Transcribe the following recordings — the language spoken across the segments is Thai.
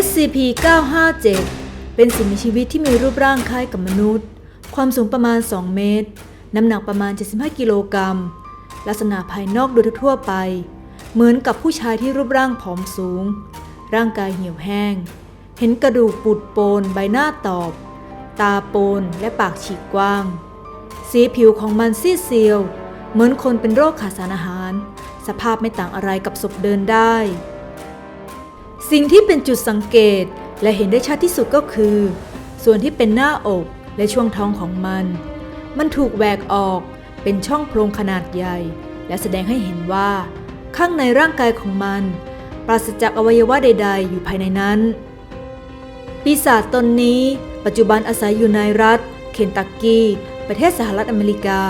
SCP-957 เป็นสิ่งมีชีวิตที่มีรูปร่างคล้ายกับมนุษย์ ความสูงประมาณ 2 เมตร น้ำหนักประมาณ 75 กิโลกรัม ลักษณะภายนอกโดยทั่วไป เหมือนกับผู้ชายที่รูปร่างผอมสูง ร่างกายเหี่ยวแห้ง เห็นกระดูกปุดโปนใบหน้าตอบ ตาโปนและปากฉีกกว้าง สีผิวของมันซีดเซียว เหมือนคนเป็นโรคขาดสารอาหาร สภาพไม่ต่างอะไรกับศพเดินได้ สิ่งที่เป็นจุดสังเกตและเห็นได้ชัดที่สุดก็คือ ส่วนที่เป็นหน้าอกและช่วงท้องของมัน มันถูกแหวกออกเป็นช่องโพรงขนาดใหญ่ และแสดงให้เห็นว่า ข้างในร่างกายของมัน ปราศจากอวัยวะใด ๆ อยู่ภายในนั้น ปีศาจตนนี้ ปัจจุบันอาศัยอยู่ในรัฐ เคนตักกี้ ประเทศสหรัฐอเมริกา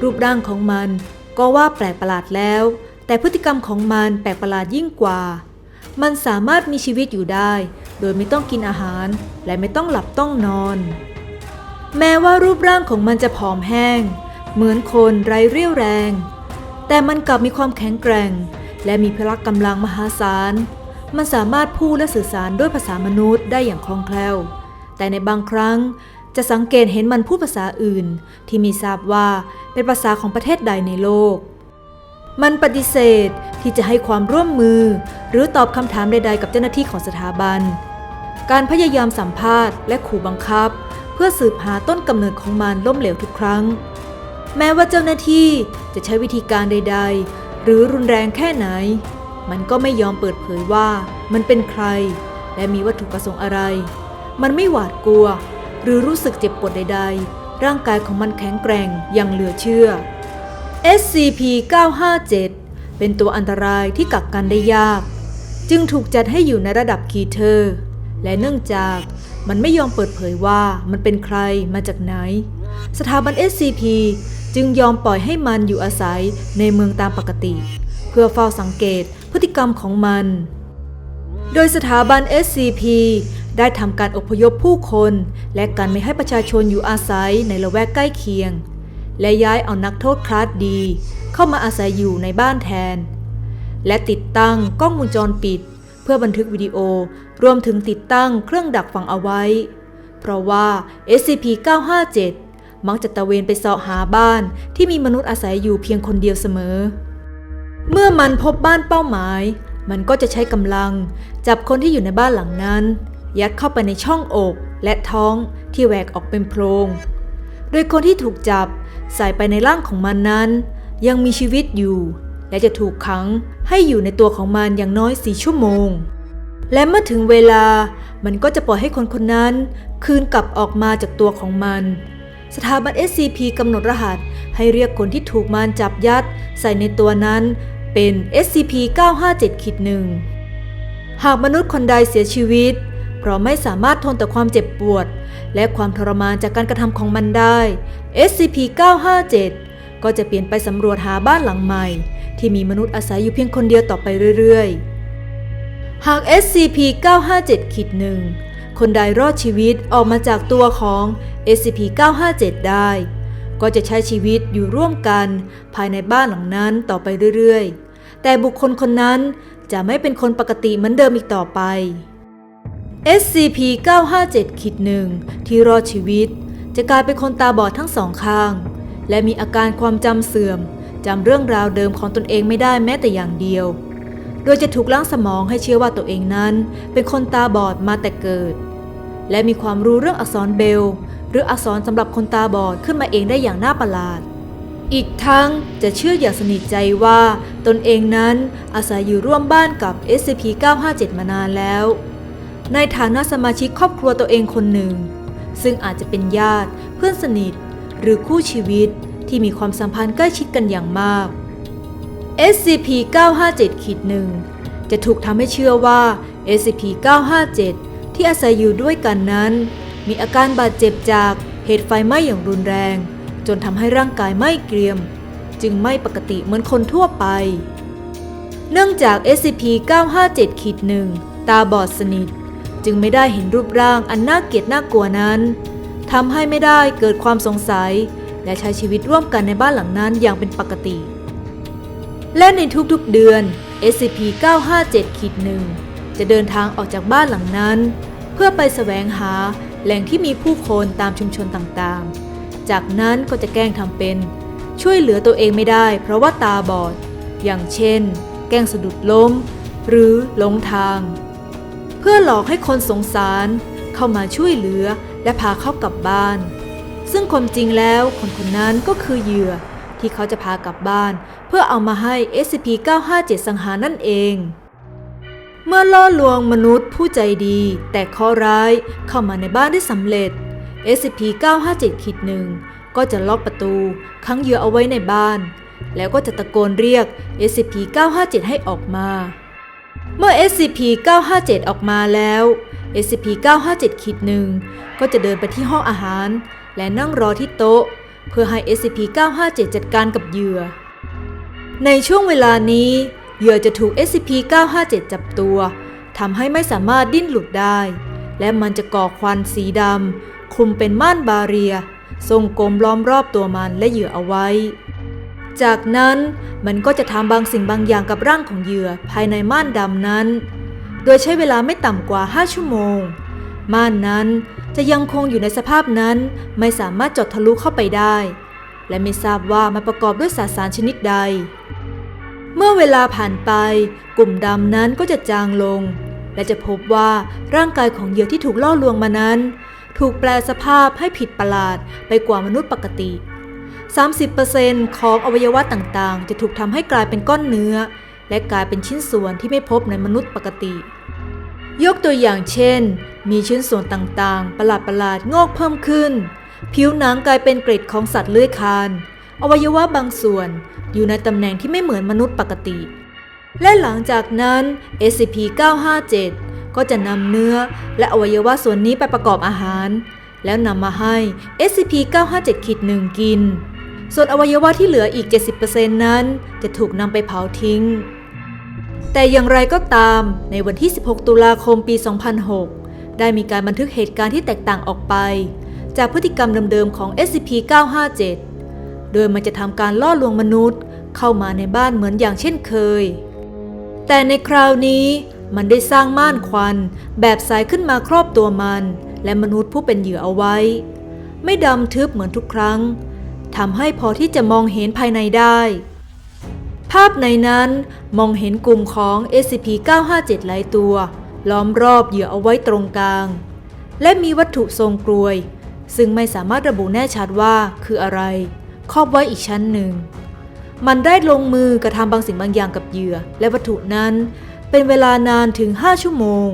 รูปร่างของมันก็ว่าแปลกประหลาดแล้ว แต่พฤติกรรมของมันแปลกประหลาดยิ่งกว่า มันสามารถมีชีวิตอยู่ได้ โดยไม่ต้องกินอาหาร และไม่ต้องหลับต้องนอน แม้ว่ารูปร่างของมันจะผอมแห้ง เหมือนคนไร้เรี่ยวแรง แต่มันกลับมีความแข็งแกร่ง และมีพละกำลังมหาศาล มันสามารถพูดและสื่อสารด้วยภาษามนุษย์ได้อย่างคล่องแคล่ว แต่ในบางครั้งจะสังเกตเห็นมันพูดภาษาอื่น ที่มีทราบว่าเป็นภาษาของประเทศใดในโลก มันปฏิเสธที่จะให้ความร่วมมือ หรือตอบคำถามใดๆกับเจ้าหน้าที่ของสถาบัน การพยายามสัมภาษณ์และขู่บังคับ เพื่อสืบหาต้นกำเนิดของมันล้มเหลวทุกครั้ง แม้ว่าเจ้าหน้าที่จะใช้วิธีการใด ๆ หรือรุนแรงแค่ไหน มันก็ไม่ยอมเปิดเผยว่ามันเป็นใคร และมีวัตถุประสงค์อะไร มันไม่หวาดกลัว หรือรู้สึกเจ็บปวดใด ๆ ร่างกายของมันแข็งแกร่งอย่างเหลือเชื่อ SCP-957 เป็นตัวอันตรายที่กักกันได้ยาก จึงถูกจัดให้อยู่ในระดับคีเทอร์ และเนื่องจากมันไม่ยอมเปิดเผยว่ามันเป็นใครมาจากไหน สถาบัน SCP จึงยอมปล่อยให้มันอยู่อาศัยในเมืองตามปกติ เพื่อเฝ้าสังเกตพฤติกรรมของมัน โดยสถาบัน SCP ได้ทำการอพยพผู้คน และการไม่ให้ประชาชนอยู่อาศัยในละแวกใกล้เคียง และย้ายเอานักโทษคลาสดี เข้ามาอาศัยอยู่ในบ้านแทน และติดตั้งกล้องวงจรปิด เพื่อบันทึกวิดีโอรวมถึงติดตั้งเครื่องดักฟังเอาไว้ เพราะว่า SCP-957 มักจะตะเวนไปเสาะหาบ้านที่มีมนุษย์อาศัยอยู่เพียงคนเดียวเสมอ เมื่อมันพบบ้านเป้าหมาย มันก็จะใช้กำลัง จับคนที่อยู่ในบ้านหลังนั้น ยัดเข้าไปในช่องอกและท้องที่แหวกออกเป็นโพรง โดยคนที่ถูกจับใส่ไปในร่างของมันนั้น ยังมีชีวิตอยู่ และจะถูกขังให้อยู่ในตัวของมันอย่างน้อยสี่ชั่วโมง และเมื่อถึงเวลามันก็จะปล่อยให้คนคนนั้น คืนกลับออกมาจากตัวของมัน สถาบัน SCP กำหนดรหัสให้เรียกคนที่ถูกมารจับยัด ใส่ในตัวนั้นเป็น SCP-957-1 หากมนุษย์คนใดเสียชีวิต เพราะไม่สามารถทนต่อความเจ็บปวด และความทรมานจากการกระทำของมันได้ SCP-957 ก็จะเปลี่ยนไปสำรวจหาบ้านหลังใหม่ ที่มีมนุษย์อาศัยอยู่เพียงคนเดียวต่อไปเรื่อยๆ หาก SCP-957-1 คนใดรอดชีวิตออกมาจากตัวของ SCP-957 ได้ ก็จะใช้ชีวิตอยู่ร่วมกันภายในบ้านหลังนั้นต่อไปเรื่อยๆ แต่บุคคลคนนั้นจะไม่เป็นคนปกติเหมือนเดิมอีกต่อไป SCP-957-1 ที่รอดชีวิต จะกลายเป็นคนตาบอดทั้งสองข้าง และมีอาการความจำเสื่อมจำเรื่องราวเดิมของตนเองไม่ได้แม้แต่อย่างเดียว โดยจะถูกล้างสมองให้เชื่อว่าตัวเองนั้น เป็นคนตาบอดมาแต่เกิด และมีความรู้เรื่องอักษรเบล หรืออักษรสำหรับคนตาบอดขึ้นมาเองได้อย่างน่าประหลาด อีกทั้งจะเชื่ออย่างสนิทใจว่าตนเองนั้นอาศัยอยู่ร่วมบ้านกับ SCP-957 มานานแล้ว ในฐานะสมาชิกครอบครัวตัวเองคนหนึ่ง ซึ่งอาจจะเป็นญาติเพื่อนสนิท หรือคู่ชีวิตที่มีความสัมพันธ์ใกล้ชิดกันอย่างมาก SCP-957-1 จะถูกทำให้เชื่อว่า SCP-957 ที่อาศัยอยู่ด้วยกันนั้น มีอาการบาดเจ็บจากเหตุไฟไหม้อย่างรุนแรง จนทำให้ร่างกายไหม้เกรียม จึงไม่ปกติเหมือนคนทั่วไป เนื่องจาก SCP-957-1 ตาบอดสนิท จึงไม่ได้เห็นรูปร่างอันน่าเกลียดน่ากลัวนั้น ทำให้ไม่ได้เกิดความสงสัย และใช้ชีวิตร่วมกันในบ้านหลังนั้นอย่างเป็นปกติ และในทุกๆเดือน SCP-957-1 จะเดินทางออกจากบ้านหลังนั้น เพื่อไปแสวงหาแหล่งที่มีผู้คนตามชุมชนต่างๆ จากนั้นก็จะแกล้งทำเป็น ช่วยเหลือตัวเองไม่ได้ เพราะว่าตาบอด อย่างเช่น แกล้งสะดุดล้ม หรือหลงทาง เพื่อหลอกให้คนสงสารเข้ามาช่วยเหลือ และพาเขากลับบ้าน ซึ่งความจริงแล้วคนคนนั้นก็คือเหยื่อที่เขาจะพากลับบ้าน เพื่อเอามาให้ SCP-957 สังหารนั่นเอง เมื่อล่อลวงมนุษย์ผู้ใจดี แต่ข้อร้ายเข้ามาในบ้านได้สำเร็จ SCP-957-1 ก็จะล็อกประตูขังเหยื่อเอาไว้ในบ้าน แล้วก็จะตะโกนเรียก SCP-957 ให้ออกมา เมื่อ SCP-957 ออกมาแล้ว SCP-957-1 ก็จะเดินไปที่ห้องอาหาร และนั่งรอที่โต๊ะ เพื่อให้ SCP-957 จัดการกับเหยื่อ ในช่วงเวลานี้ เหยื่อจะถูก SCP-957 จับตัวทำให้ไม่สามารถดิ้นหลุดได้ และมันจะก่อควันสีดำคลุมเป็นม่านบาเรียทรงกลมล้อมรอบตัวมันและเหยื่อเอาไว้ จากนั้นมันก็จะทำบางสิ่งบางอย่างกับร่างของเหยื่อภายในม่านดำนั้น โดยใช้เวลาไม่ต่ำกว่า 5 ชั่วโมง ม่านนั้นจะยังคงอยู่ในสภาพนั้นไม่สามารถจดทะลุเข้าไปได้ และไม่ทราบว่ามันประกอบด้วยสสารชนิดใด เมื่อเวลาผ่านไป กลุ่มดำนั้นก็จะจางลง และจะพบว่าร่างกายของเหยื่อที่ถูกล่อลวงมานั้น ถูกแปลสภาพให้ผิดประหลาดไปกว่ามนุษย์ปกติ 30%ของอวัยวะต่างๆ จะถูกทำให้กลายเป็นก้อนเนื้อ และกลายเป็นชิ้นส่วนที่ไม่พบในมนุษย์ปกติ ยกตัวอย่างเช่น มีชิ้นส่วนต่างๆ ประหลาดๆ งอกเพิ่มขึ้น ผิวหนังกลายเป็นเกร็ดของสัตว์เลื้อยคลาน อวัยวะบางส่วนอยู่ในตำแหน่งที่ไม่เหมือนมนุษย์ปกติ และหลังจากนั้น SCP-957 ก็จะนำเนื้อและอวัยวะส่วนนี้ไปประกอบอาหาร แล้วนำมาให้ SCP-957-1 กิน ส่วนอวัยวะที่เหลืออีก 70%นั้นจะถูกนำไปเผาทิ้ง แต่อย่างไรก็ตาม ในวันที่ 16 ตุลาคมปี 2006 ได้มีการบันทึกเหตุการณ์ที่แตกต่างออกไป จากพฤติกรรมเดิมๆของ SCP-957 โดยมันจะทำการล่อลวงมนุษย์ เข้ามาในบ้านเหมือนอย่างเช่นเคย แต่ในคราวนี้มันได้สร้างม่านควัน แบบสายขึ้นมาครอบตัวมัน และมนุษย์ผู้เป็นเหยื่อเอาไว้ ไม่ดำทึบเหมือนทุกครั้งทำให้พอที่จะมองเห็นภายในได้ ภาพในนั้นมองเห็นกลุ่มของ SCP-957 หลายตัว ล้อมรอบเหยื่อเอาไว้ตรงกลาง และมีวัตถุทรงกลวย ซึ่งไม่สามารถระบุแน่ชัดว่าคืออะไร ครอบไว้อีกชั้นหนึ่ง มันได้ลงมือกระทำบางสิ่งบางอย่างกับเหยื่อ และวัตถุนั้น เป็นเวลานานถึง 5 ชั่วโมง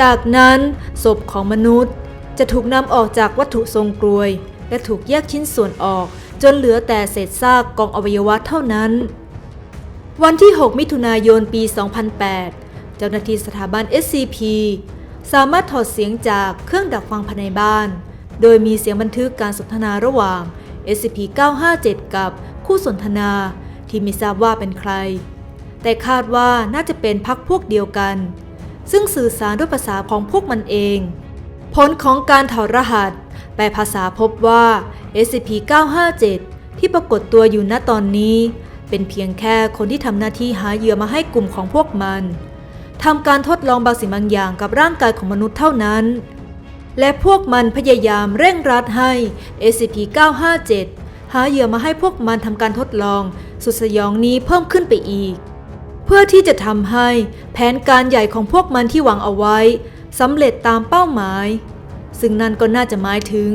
จากนั้นศพของมนุษย์จะถูกนำออกจากวัตถุทรงกลวย และถูกแยกชิ้นส่วนออกจนเหลือแต่เศษซากกองอวัยวะเท่านั้น วันที่ 6 มิถุนายน ปี 2008 เจ้าหน้าที่สถาบัน SCP สามารถถอดเสียงจากเครื่องดักฟังภายในบ้าน โดยมีเสียงบันทึกการสนทนาระหว่าง SCP-957 กับคู่สนทนาที่ไม่ทราบว่าเป็นใคร แต่คาดว่าน่าจะเป็นพักพวกเดียวกัน ซึ่งสื่อสารด้วยภาษาของพวกมันเอง ผลของการถอดรหัส แปลภาษาพบว่า SCP-957 ที่ปรากฏตัวอยู่ณตอนนี้ เป็นเพียงแค่คนที่ทำหน้าที่หาเหยื่อมาให้กลุ่มของพวกมันทำการทดลองบางสิ่งบางอย่างกับร่างกายของมนุษย์เท่านั้น และพวกมันพยายามเร่งรัดให้ SCP-957 หาเหยื่อมาให้พวกมันทำการทดลองสุดสยองนี้เพิ่มขึ้นไปอีก เพื่อที่จะทำให้แผนการใหญ่ของพวกมันที่หวังเอาไว้สำเร็จตามเป้าหมาย ซึ่งนั่นก็น่าจะหมายถึง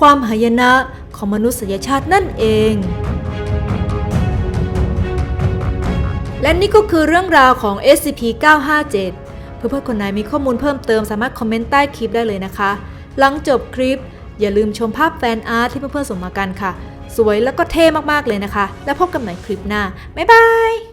ความหายนะของมนุษยชาตินั่นเอง และนี่ก็คือเรื่องราวของ SCP-957 เพื่อนๆคนไหนมีข้อมูลเพิ่มเติมสามารถคอมเมนต์ใต้คลิปได้เลยนะคะ หลังจบคลิป อย่าลืมชมภาพแฟนอาร์ตที่เพื่อนๆส่งมากันค่ะ สวยแล้วก็เท่มากๆเลยนะคะ แล้วพบกันใหม่คลิปหน้า บ๊ายบาย